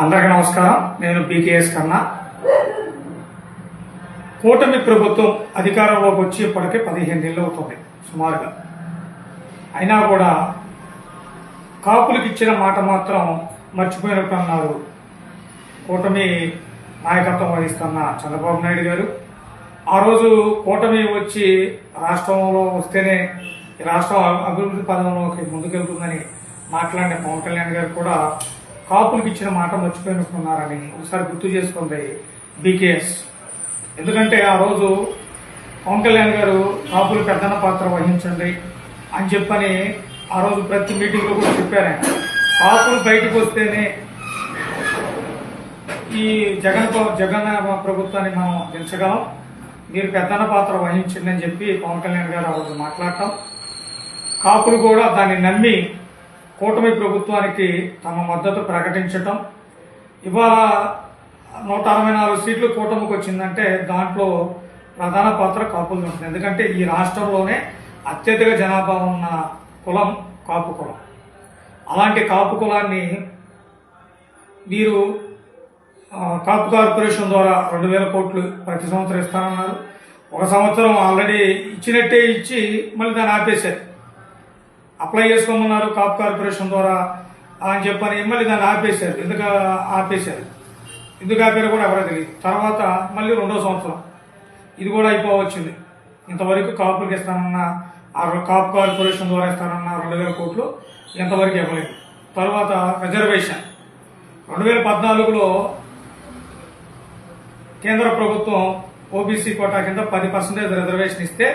అందరికీ నమస్కారం. నేను బీకేఎస్ కన్నా కూటమి ప్రభుత్వం అధికారంలోకి వచ్చి ఇప్పటికే పదిహేను నెలలు అవుతుంది సుమారుగా. అయినా కూడా కాపులకు ఇచ్చిన మాట మాత్రం మర్చిపోయినట్టు అన్నారు కూటమి నాయకత్వం వహిస్తున్న చంద్రబాబు నాయుడు గారు. ఆ రోజు కూటమి వచ్చి రాష్ట్రంలో వస్తేనే రాష్ట్రం అభివృద్ధి పదంలోకి ముందుకెళ్తుందని మాట్లాడిన పవన్ కళ్యాణ్ గారు కూడా కాపులకు ఇచ్చిన మాట మర్చిపోయినట్టున్నారని ఒకసారి గుర్తు చేసుకుంది బీకేఎస్. ఎందుకంటే ఆ రోజు పవన్ కళ్యాణ్ గారు కాపులు పెద్దన పాత్ర వహించండి అని చెప్పని ఆ రోజు ప్రతి మీటింగ్లో కూడా చెప్పారు కాపులు బయటకు వస్తేనే ఈ జగన్ జగన్ ప్రభుత్వాన్ని మనం దించగలం మీరు పెద్దన్న పాత్ర వహించిందని చెప్పి పవన్ కళ్యాణ్ గారు ఆ రోజు మాట్లాడటం. కాపులు కూడా దాన్ని నమ్మి కూటమి ప్రభుత్వానికి తమ మద్దతు ప్రకటించటం. ఇవాళ నూట అరవై నాలుగు సీట్లు కూటమికి వచ్చిందంటే దాంట్లో ప్రధాన పాత్ర కాపులు ఉంటుంది. ఎందుకంటే ఈ రాష్ట్రంలోనే అత్యధిక జనాభా ఉన్న కులం కాపు కులం. అలాంటి కాపు కులాన్ని మీరు కాపు కార్పొరేషన్ ద్వారా రెండు వేల కోట్లు ప్రతి సంవత్సరం ఇస్తానన్నారు. ఒక సంవత్సరం ఆల్రెడీ ఇచ్చినట్టే ఇచ్చి మళ్ళీ దాన్ని ఆపేశారు. అప్లై చేసుకోమన్నారు కాపు కార్పొరేషన్ ద్వారా అని చెప్పని మళ్ళీ దాన్ని ఆపేశారు. ఎందుకు ఆపేశారు? ఎందుకు ఆపారు కూడా ఎవరో తెలియదు. తర్వాత మళ్ళీ రెండో సంవత్సరం ఇది కూడా అయిపోవచ్చింది. ఇంతవరకు కాపులకు ఇస్తానన్న ఆ కాపు కార్పొరేషన్ ద్వారా ఇస్తానన్న రెండు వేల కోట్లు ఇంతవరకు ఇవ్వలేదు. తర్వాత రిజర్వేషన్. రెండు వేల పద్నాలుగులో కేంద్ర ప్రభుత్వం ఓబీసీ కోటా కింద పది పర్సెంటేజ్ రిజర్వేషన్ ఇస్తే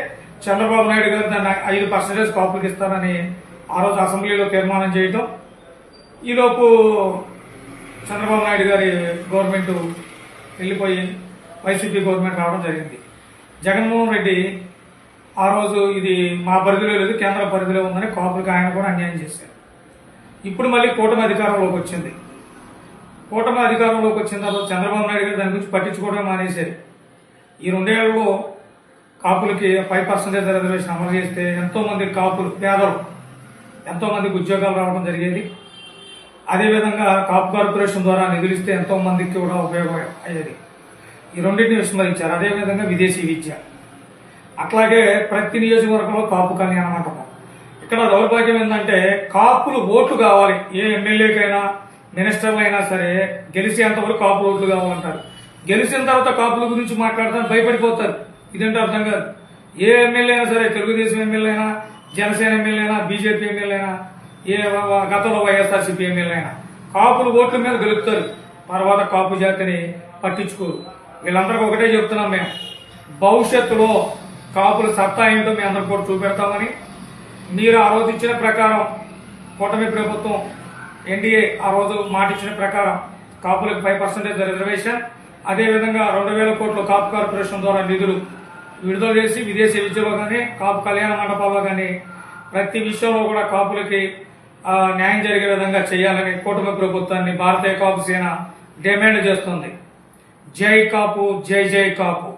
చంద్రబాబు నాయుడు గారు దాన్ని ఐదు పర్సెంటేజ్ కాపులకు ఇస్తారని ఆ రోజు అసెంబ్లీలో తీర్మానం చేయటం. ఈలోపు చంద్రబాబు నాయుడు గారి గవర్నమెంట్ వెళ్ళిపోయి వైసీపీ గవర్నమెంట్ రావడం జరిగింది. జగన్మోహన్ రెడ్డి ఆ రోజు ఇది మా పరిధిలో లేదు కేంద్ర పరిధిలో ఉందని కాపులకు ఆయన కూడా అన్యాయం చేశారు. ఇప్పుడు మళ్ళీ కూటమి అధికారంలోకి వచ్చింది. కూటమి అధికారంలోకి వచ్చిన తర్వాత చంద్రబాబు నాయుడు గారు దాని గురించి పట్టించుకోవడం మానేశారు. ఈ రెండేళ్ళలో కాపులకి ఫైవ్ పర్సెంటేజ్ రిజర్వేషన్ అమలు చేస్తే ఎంతో మంది కాపులు పేదలు ఎంతో మందికి ఉద్యోగాలు రావడం జరిగేది. అదేవిధంగా కాపు కార్పొరేషన్ ద్వారా నిధులు ఇస్తే ఎంతో మందికి కూడా ఉపయోగం అయ్యేది. ఈ రెండింటిని విస్మరించారు. అదేవిధంగా విదేశీ విద్య. అట్లాగే ప్రతి నియోజకవర్గంలో కాపు కళ్యాణ మంటపం ఇక్కడ దౌర్భాగ్యం ఏంటంటే కాపులు ఓట్లు కావాలి. ఏ ఎమ్మెల్యేకైనా మినిస్టర్లు అయినా సరే గెలిచేంతవరకు కాపులు ఓట్లు కావాలంటారు. గెలిచిన తర్వాత కాపుల గురించి మాట్లాడతాను భయపడిపోతారు. ఇదంటే అర్థం కాదు. ఏ ఎమ్మెల్యే అయినా సరే తెలుగుదేశం ఎమ్మెల్యే అయినా జనసేన ఎమ్మెల్యే అయినా బీజేపీ ఎమ్మెల్యే అయినా ఏ గతంలో వైఎస్ఆర్సీపీ ఎమ్మెల్యే అయినా కాపులు ఓట్ల మీద గెలుపుతారు. తర్వాత కాపు జాతిని పట్టించుకోరు. వీళ్ళందరికీ ఒకటే చెప్తున్నాం మేము. భవిష్యత్తులో కాపుల సత్తా ఏంటో మీ అందరికి కూడా చూపెడతామని. మీరు ఆ రోజు ఇచ్చిన ప్రకారం కూటమి ప్రభుత్వం ఎన్డీఏ ఆ రోజు మాట ఇచ్చిన ప్రకారం కాపులకు ఫైవ్ పర్సెంటేజ్ రిజర్వేషన్. అదేవిధంగా రెండు వేల కోట్లు కాపు కార్పొరేషన్ ద్వారా నిధులు విడుదల చేసి విదేశీ విద్యలో కానీ కాపు కళ్యాణ మండపాల్లో కానీ ప్రతి విషయంలో కూడా కాపులకి న్యాయం జరిగే విధంగా చేయాలని కూటమి ప్రభుత్వాన్ని భారతీయ కాపు సేన డిమాండ్ చేస్తుంది. జై కాపు జై జై కాపు.